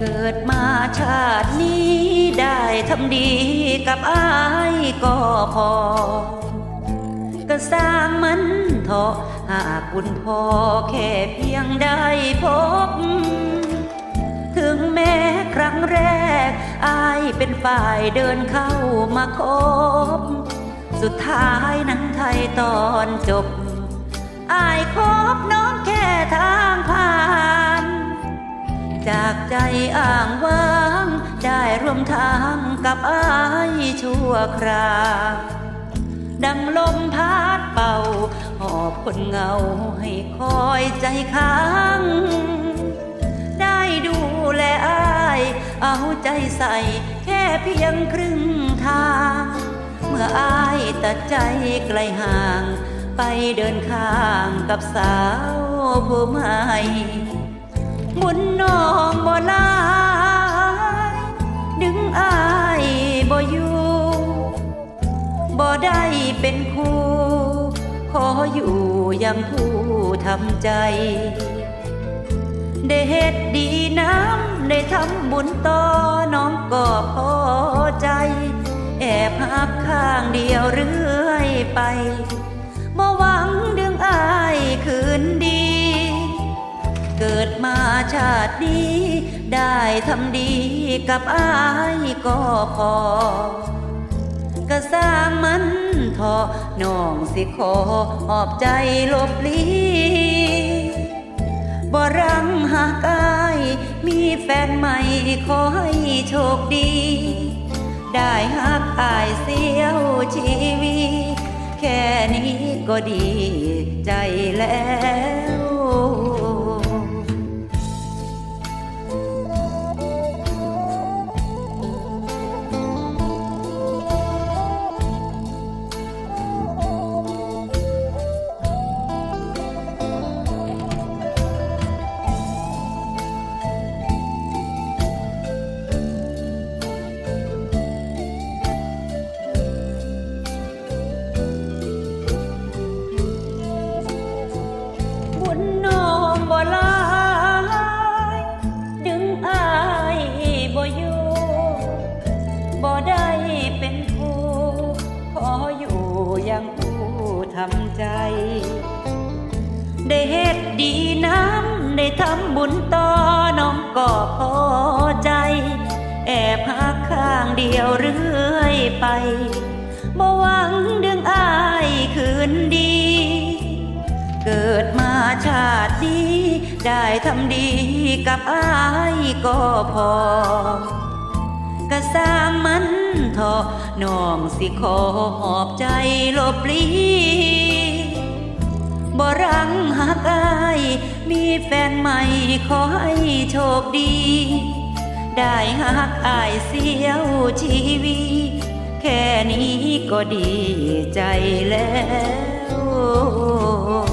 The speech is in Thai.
เกิดมาชาตินี้ได้ทำดีกับอายก็พอ ก็สร้างมันเถอะหากคุณพ่อแค่เพียงได้พบ ถึงแม้ครั้งแรก อายเป็นฝ่ายเดินเข้ามาคบ สุดท้ายนั้นไทยตอนจบ อายคบน้องแค่ทางผ่าน ใจอ่างว่าง ได้ร่วมทางกับอายชั่วครา ดังลมพัดเป่า หอบคนเงาให้คอยใจค้าง ได้ดูแลอาย เอาใจใส่แค่เพียงครึ่งทาง เมื่ออายตัดใจไกลห่าง ไปเดินข้างกับสาวผู้ใหม่ บุญน้องบ่ลายดึงอายบ่อยู่บ่ได้เป็นคู่ขออยู่ยังผู้ทำใจ ได้เฮ็ดดีน้ำได้ทำบุญต่อน้องก็พอใจ แอบหักข้างเดียวเรื่อยไป ตินี้ได้ทำดีกับอายก็พอ ก็สร้างมันเถอน้องสิขอหอบใจลบหลีบ่รังหากอาย มีแฟนใหม่ขอให้โชคดี ได้หักอายเสียวชีวี แค่นี้ก็ดีใจแล้ว ใจ ได้เฮ็ดดีน้ำได้ทำบุญต่อน้องก็พอใจ แอบหักข้างเดียวเรื่อยไปบ่หวังดึงอายคืนดี เกิดมาชาตินี้ ได้ทำดีกับอายก็พอ ก็สร้างมันเถอะน้องสิขอหอบใจลบลีบ่รังหักอาย มีแฟนใหม่ขอให้โชคดี ได้หักอายเสียวชีวีแค่นี้ก็ดีใจแล้ว